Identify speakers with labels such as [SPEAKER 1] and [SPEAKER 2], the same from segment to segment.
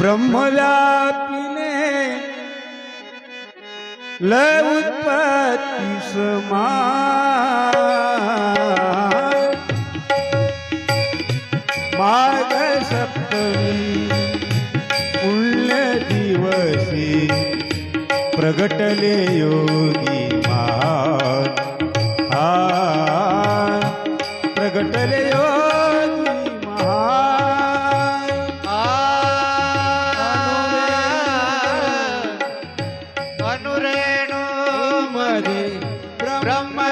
[SPEAKER 1] ब्रह्मव्यापिने लय उत्पत्ती समान सप्तमी पुण्य दिवसी प्रगटले योगी मा हा. प्रगटले योगी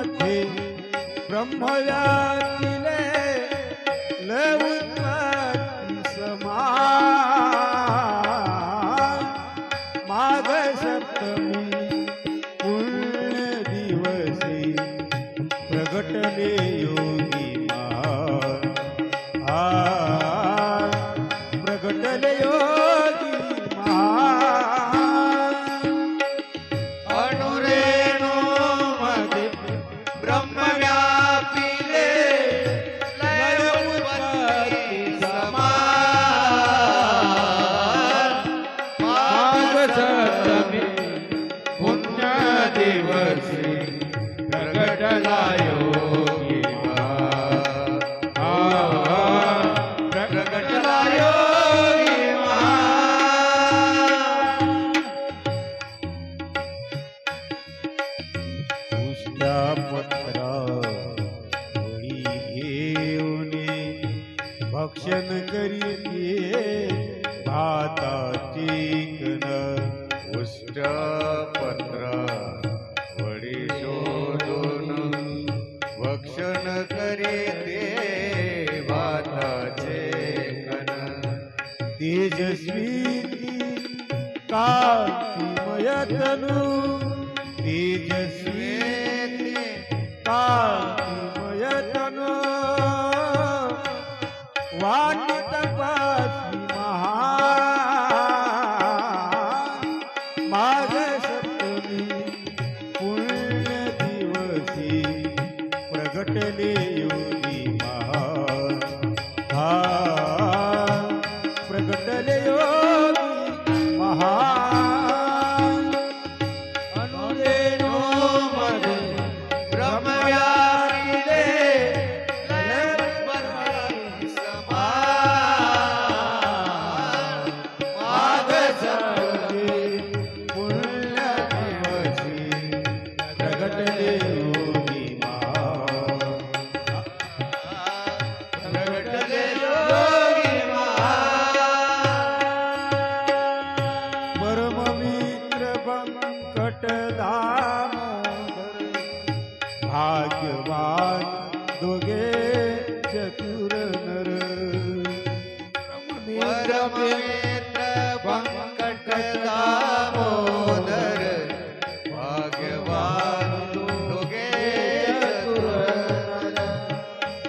[SPEAKER 1] मध्ये ब्रह्मव्यापिले लय उत्पत्ती समान माघ सप्तमी पुण्य दिवसी प्रगटले योगी महान हा प्रगटले भक्षण करीते भाताची कण
[SPEAKER 2] उष्टपत्र वडी शोधून भक्षण करी ते भाताचे कण
[SPEAKER 1] तेजस्वी कांतिमय तनु तेजस्वी कांतिमय वाटी तपासी महान. प्रगटले योगी महा दोघे चतुर नर।
[SPEAKER 2] परममित्र व्यंकट दामोदर भाग्यवान दोघे चतुर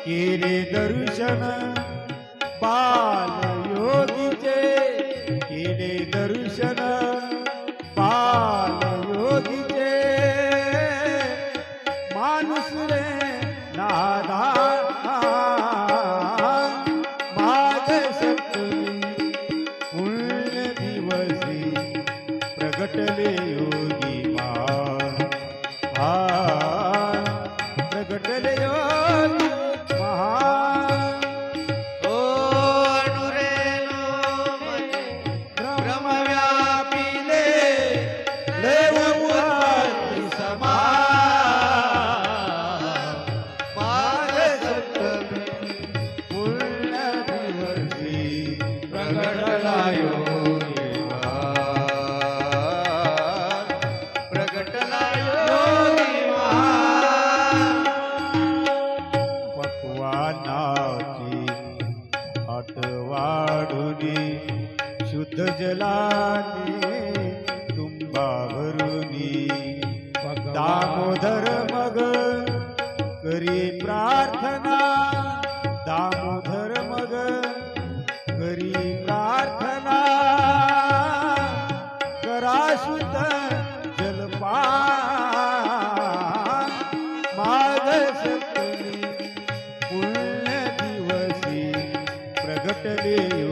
[SPEAKER 1] केले दर्शन प्रगटले योगी मा हा प्रगटले योगी महान
[SPEAKER 2] ओ अनुरे मध्ये ब्रह्मव्यापिले लयवती समान.
[SPEAKER 1] दिवसी
[SPEAKER 2] प्रगटला योगी
[SPEAKER 1] प्रार्थना दामोदर मग करी प्रार्थना. कराशुत जलपा जलपान. माग सप्तमी पुण्य दिवसी प्रगटले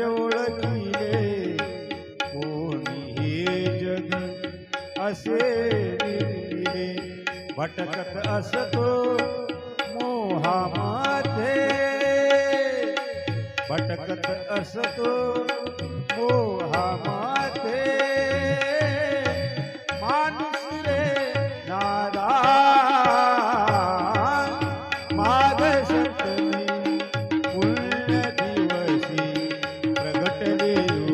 [SPEAKER 1] ओळखिले. कोणी हे जग असे निर्मिले भटकत असतो मोहामध्ये भटकत असतो मोहामध्ये Yeah.